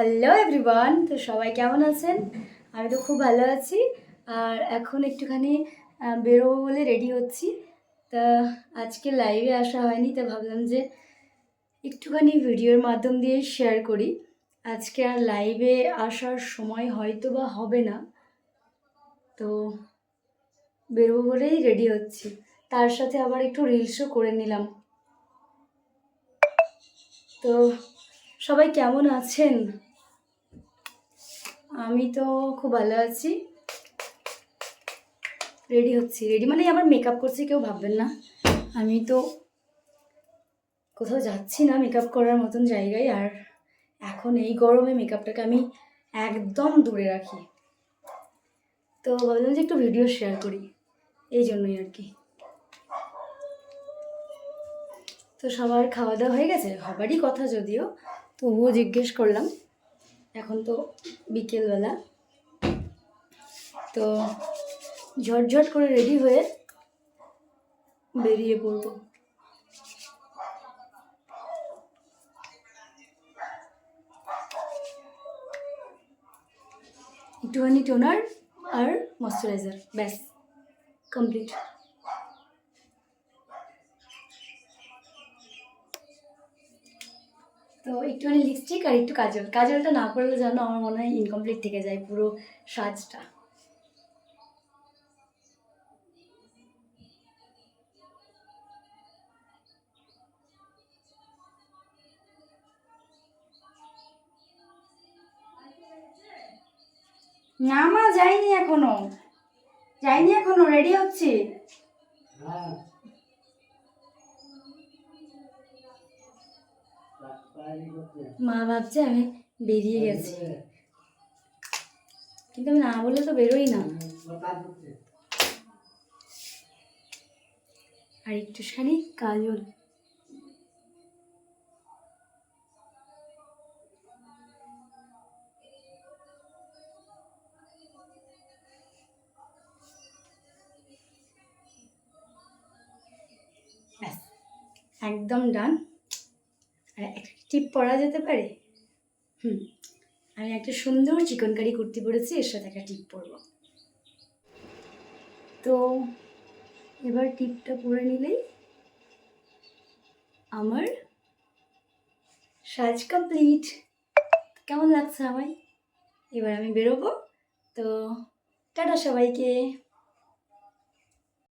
Hello everyone তো সবাই কেমন আছেন? আমি তো খুব ভালো আছি। আর এখন একটুখানি বেরোবো বলে রেডি হচ্ছি। তা আজকে লাইভে আসা হয়নি, তা ভাবলাম যে একটুখানি ভিডিওর মাধ্যম দিয়ে শেয়ার করি। আজকে আর লাইভে আসার সময় হয়তো বা হবে না। তো বেরোবো বলেই রেডি হচ্ছি। তার সাথে আবার একটু রিলসও করে নিলাম। তো সবাই কেমন আছেন? আমি তো খুব ভালো আছি। রেডি হচ্ছি রেডি মানে আবার মেকআপ করছি, কেউ ভাববেন না। আমি তো কোথাও যাচ্ছি না মেকআপ করার মতন জায়গায়, আর এখন এই গরমে মেকআপটাকে আমি একদম দূরে রাখি। তো ভাবলাম যে একটু ভিডিও শেয়ার করি, এই জন্যই আর কি। তো সবার খাওয়া দাওয়া হয়ে গেছে? হবারই কথা যদিও, তবুও জিজ্ঞেস করলাম। এখন তো বিকেলবেলা। তো ঝটঝট করে রেডি হয়ে বেরিয়ে পড়ব। একটুখানি টোনার আর ময়শ্চারাইজার ব্যাস কমপ্লিট তো একটুখানি লিপস্টিক আর একটু কাজল। কাজলটা না করলে যেন আমার মনে হয় ইনকমপ্লিট থেকে যায় পুরো সাজটা। না মা, যাইনি এখনও। যাইনি এখনও রেডি হচ্ছি। মা ভাবছে আমি বেরিয়ে গেছি। কিন্তু আমি না বললে তো বেরোই না। আর একটুখানি কাজল। একদম ডান। একটা টিপ পরা যেতে পারে? হুম, আমি একটা সুন্দর চিকন কারি কুর্তি পরেছি, এর সাথে একটা টিপ পরবো। তো, এবার টিপটা পরে নিলেই আমার সাজ কমপ্লিট কেমন লাগছে আমায়? এবার আমি বেরোবো। তো, টাটা সবাইকে।